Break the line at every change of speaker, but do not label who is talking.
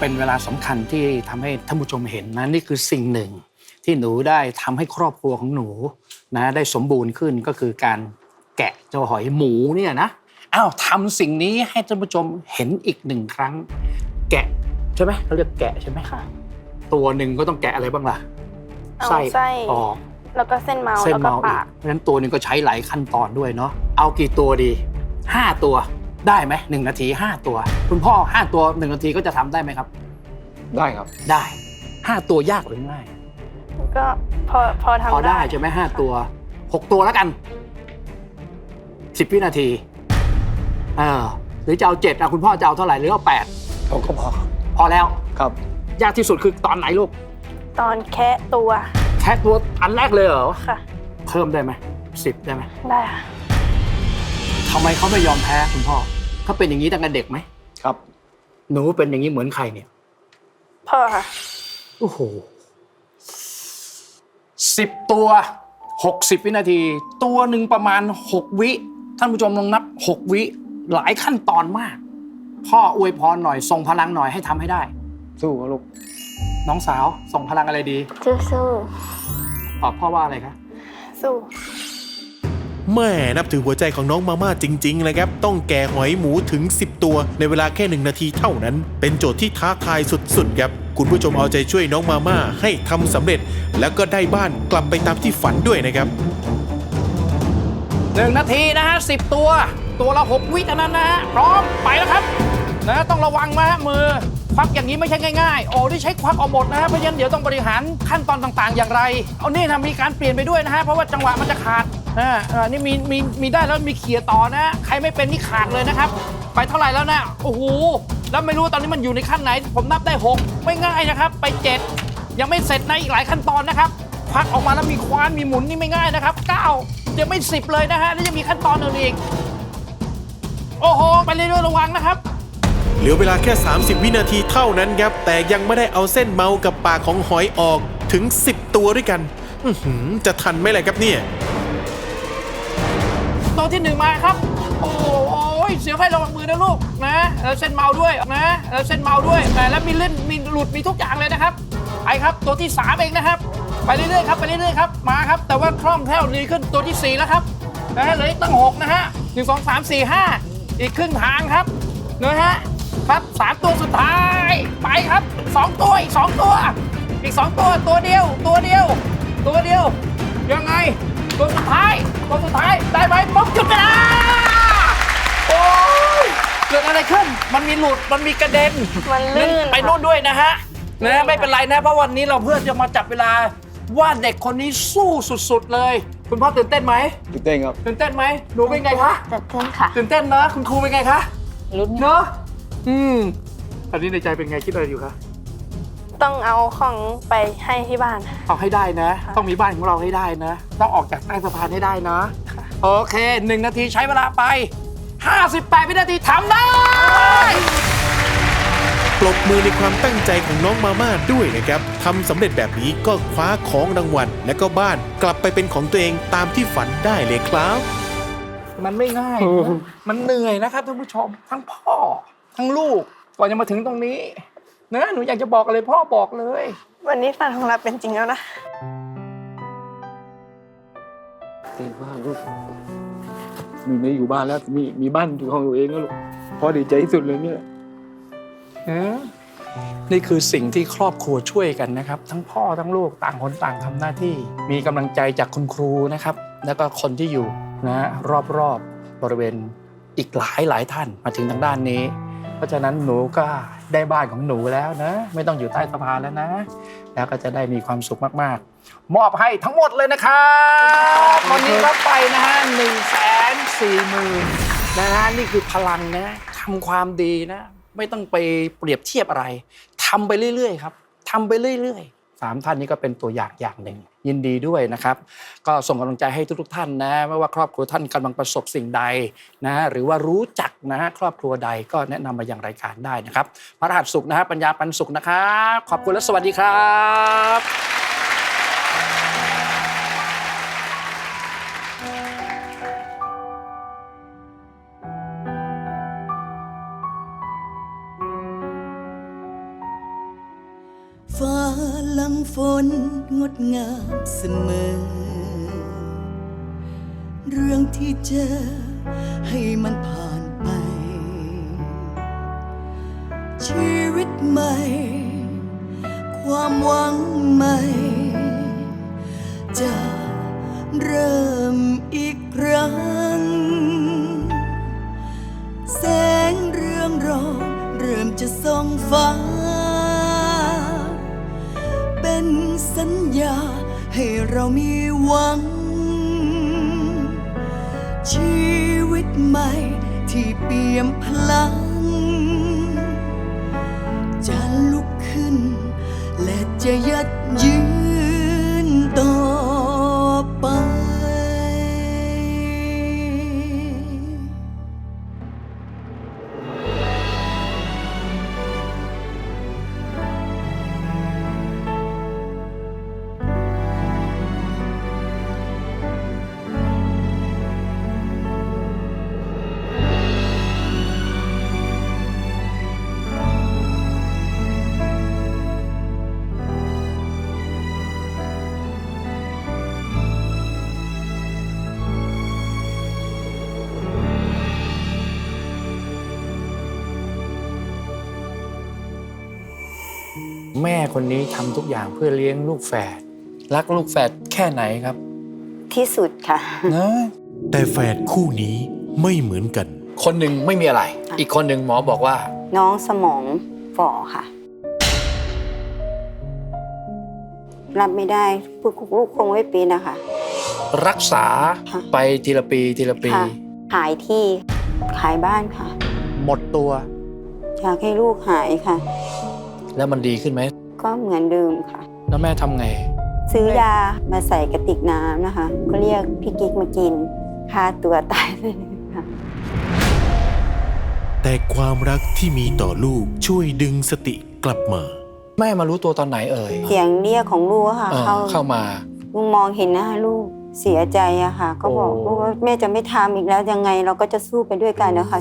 เป็นเวลาสำคัญที่ทำให้ท่านผู้ชมเห็นนะนี่คือสิ่งหนึ่ง ที่หนูได้ทำให้ครอบครัวของหนูนะได้สมบูรณ์ขึ้นก็คือการแกะเจ้าหอยหมูเนี่ยนะอ้าวทำสิ่งนี้ให้ท่านผู้ชมเห็นอีกหนึ่งครั้ง แกะใช่ไหมเขาเรียกแกะใช่ไหม
ค่ะ
ตัวหนึ่งก็ต้องแกะอะไรบ้างล่ะ
เอาไส้
ออก
แล้วก็เส้นเมา
เส้น
แล้วก็
เมาอี
ปากก
เพราะฉะนั้นตัวหนึ่งก็ใช้หลายขั้นตอนด้วยเนาะเอากี่ตัวดีห้าตัว ได้ไหมหนึ่งนาทีห้าตัว คุณพ่อห้าตัวหนึ่งนาทีก็จะทำได้ไหมครับ
ได้ครับ
ได้ห้าตัวยากหรือง่าย
ก็พอพอทำ
พอได้ใช่ไหมห้าตัวหกตัวแล้วกันสิบวินาทีเออหรือจะเอาเจ็ดอะคุณพ่อจะเอาเท่าไหร่หรือเอาแปด
เขาก็พอครับ
พอแล้ว
ครับ
ยากที่สุดคือตอนไหนลูก
ตอนแคะตัว
แค่ตัวอันแรกเลยเหรอ
ค่ะ
เพิ่มได้ไหมสิบได้ไหม
ได้ค่ะ
ทำไมเขาไม่ยอมแพ้คุณพ่อเขาเป็นอย่างนี้ตั้งแต่เด็กไหม
ครับ
หนูเป็นอย่างนี้เหมือนใครเนี่ย
พ่อค่ะ
โอ้โหสิบตัวหกสิบวินาที ตัวหนึ่งประมาณหกวิ ท่านผู้ชมลองนับหกวิ หลายขั้นตอนมาก พ่ออวยพรหน่อยส่งพลังหน่อยให้ทำให้ได้
สู้ครับลูก
น้องสาวส่งพลังอะไรดี
สู้สู้
ตอบพ่อว่าอะไรคะ
สู้
แม่นับถือหัวใจของน้องมาม่าจริงๆเลยครับ ต้องแก่หอยหมูถึง 10 ตัว ในเวลาแค่หนึ่งนาทีเท่านั้น เป็นโจทย์ที่ท้าทายสุดๆครับ คุณผู้ชมเอาใจช่วยน้องมาม่าให้ทำสำเร็จ แล้วก็ได้บ้านกลับไปตามที่ฝันด้วยนะครับ
หนึ่งนาทีนะฮะสิบตัว ตัวละหกวิเท่านั้นนะฮะพร้อมไปแล้วครับนะต้องระวังนะฮะมือ ควักอย่างนี้ไม่ใช่ง่ายๆโอ้ที่ใช้ควักเอาหมดนะฮะเพราะฉะนั้นเดี๋ยวต้องบริหารขั้นตอนต่างๆ อย่างไร เอานี่นะมีการเปลี่ยนไปด้วยนะฮะเพราะว่าจังหวะมันจะขาด นะเอ่านี่มีมีมีได้แล้วมีเขี่ยต่อนะ ใครไม่เป็นนี่ขาดเลยนะครับ ไปเท่าไหร่แล้วนะโอ้โหแล้วไม่รู้ตอนนี้มันอยู่ในขั้นไหน ผมนับได้หกไม่ง่ายนะครับ ไปเจ็ดยังไม่เสร็จนะอีกหลายขั้นตอนนะครับควักออกมาแล้วมีควานมีหมุนนี่ไม่ง่ายนะครับเก้ายังไม่สิบเลยนะฮะแล้วยังมีขั้นตอนอื่นอีก โอ้โหไปเรื่อยๆระวังนะครับ
เหลือเวลาแค่ 30 วินาทีเท่านั้นครับ แต่ยังไม่ได้เอาเส้นเมากับปากของหอยออกถึง 10 ตัวด้วยกันจะทันไหมล่ะครับเนี่ย
ตัวที่หนึ่งมาครับ โอ้โหเสียไฟระวังมือนะลูกนะเออเส้นเมาด้วยนะเออเส้นเมาด้วยแต่แล้วมีเล่นมีหลุดมีทุกอย่างเลยนะครับไปครับตัวที่สามเองนะครับ ไปเรื่อยๆครับไปเรื่อยๆครับมาครับ แต่ว่าคล่องแคล่วดีขึ้นตัวที่สี่แล้วครับนะฮะเหลืออีกตั้งหกนะฮะหนึ่งสองสามสี่ห้าอีกครึ่งทางครับนะฮะครับสามตัวสุดท้ายไปครับสองตัวอีกสองตัว อีกสองตัวตัวเดียวตัวเดียว ตัวเดียวยังไง ตัวสุดท้ายตัวสุดท้ายได้ไหมปุ๊บหยุดเวลาโอ้ยเกิดอะไรขึ้น มันมีหลุดมันมีกระเด็น
มันลื่น
ไปโน่นด้วยนะฮะนะไม่เป็นไรนะ เพราะวันนี้เราเพื่อจะมาจับเวลาว่าเด็กคนนี้สู้สุดๆเลย คุณพ่อตื่นเต้นไหม
ตื่นเต้นครับ
ตื่นเต้นไหมหนูเป็นไงคะ
จัดเต้นค่ะ
ตื่นเต้นนะคุณครูเป็นไงคะ
ลุ้น
เนอะอืมตอนนี้ในใจเป็นไงคิดอะไรอยู่คะ
ต้องเอาของไปให้ที่บ้าน
เอาให้ได้นะต้องมีบ้านของเราให้ได้นะ ต้องออกจากใต้สะพานให้ได้นะโอเคหนึ่งนาทีใช้เวลาไป 58 วินาทีทำได้
ปรบมือในความตั้งใจของน้องมาม่าด้วยนะครับทำสำเร็จแบบนี้ก็คว้าของรางวัล และก็บ้านกลับไปเป็นของตัวเองตามที่ฝันได้เลยครับ
มันไม่ง่ายนะมันเหนื่อยนะครับท่านผู้ชม ทั้งพ่อ ทั้งลูกก่อนจะมาถึงตรงนี้ นะหนูอยากจะบอกอะไรพ่อบอกเลย
วันนี้ฝันของเราเป็นจริงแล้วนะ
เต้นมากลูกมีไม่อยู่บ้านแล้วมีมีบ้านอยู่ของตัวเองแล้วลูกพ่อดีใจที่สุดเลยเนี่ย
นี่คือสิ่งที่ครอบครัวช่วยกันนะครับ ทั้งพ่อทั้งลูกต่างคนต่างทำหน้าที่ มีกำลังใจจากคุณครูนะครับ แล้วก็คนที่อยู่นะรอบๆบริเวณอีกหลายหลายท่านมาถึงทางด้านนี้ เพราะฉะนั้นหนูก็ ได้บ้านของหนูแล้วนะ ไม่ต้องอยู่ใต้สะพานแล้วนะ แล้วก็จะได้มีความสุขมากๆ มอบให้ทั้งหมดเลยนะครับวันนี้รับไปนะฮะหนึ่งแสนสี่หมื่นนะฮะนี่คือพลังนะทำความดีนะ ไม่ต้องไปเปรียบเทียบอะไรทำไปเรื่อยๆ ครับทำไปเรื่อยๆสามท่านนี้ก็เป็นตัวอย่างอย่างหนึ่ง ยินดีด้วยนะครับ ก็ส่งกำลังใจให้ทุกๆท่านนะไม่ว่าครอบครัวท่านกำลังประสบสิ่งใดนะหรือว่ารู้จักนะครอบครัวใดก็แนะนำมาอย่างรายการได้นะครับ พระรหัสสุขนะฮะปัญญาปันสุขนะครับ ขอบคุณและสวัสดีครับ ฟ้าลัง
ฝนงดงามเสมอ เรื่องที่เจอให้มันผ่านไป ชีวิตใหม่ ความหวังใหม่ สัญญาให้เรามีหวัง ชีวิตใหม่ที่เปี่ยมพลัง จะลุกขึ้น และจะยัดยืน
แม่คนนี้ทำทุกอย่างเพื่อเลี้ยงลูกแฝดรักลูกแฝดแค่ไหนครับ
ที่สุดค่ะ
นะ
แต่แฝดคู่นี้ไม่เหมือนกัน
คนหนึ่งไม่มีอะไร อีกคนหนึ่งหมอบอกว่า
น้องสมองฝ่อค่ะ รับไม่ได้พูดลูกคงไม่เป็นนะคะ
รักษา
ค่ะ
ไปทีละปีทีละปี
ค่ะขายที่ขายบ้านค่ะ
หมดตัว
อยากให้ลูกหายค่ะ
แล้วมันดีขึ้นไหม
ก็เหมือนเดิมค่ะ
แล้วแม่ทำไง
ซื้อยามาใส่กระติกน้ำนะคะ ก็เรียกพี่กิ๊กมากินฆ่าตัวตายเลยค่ะ
แต่ความรักที่มีต่อลูกช่วยดึงสติกลับมา
แม่มารู้ตัวตอนไหนเอ่ย
เสียงเรียกของลูกอะค่ะ
เออ
เข้า
เข้ามา
ลุงมองเห็นหน้าลูกเสียใจอะค่ะ ก็บอก
โอ้
ลูกว่าแม่จะไม่ทำอีกแล้วยังไงเราก็จะสู้ไปด้วยกันนะคะ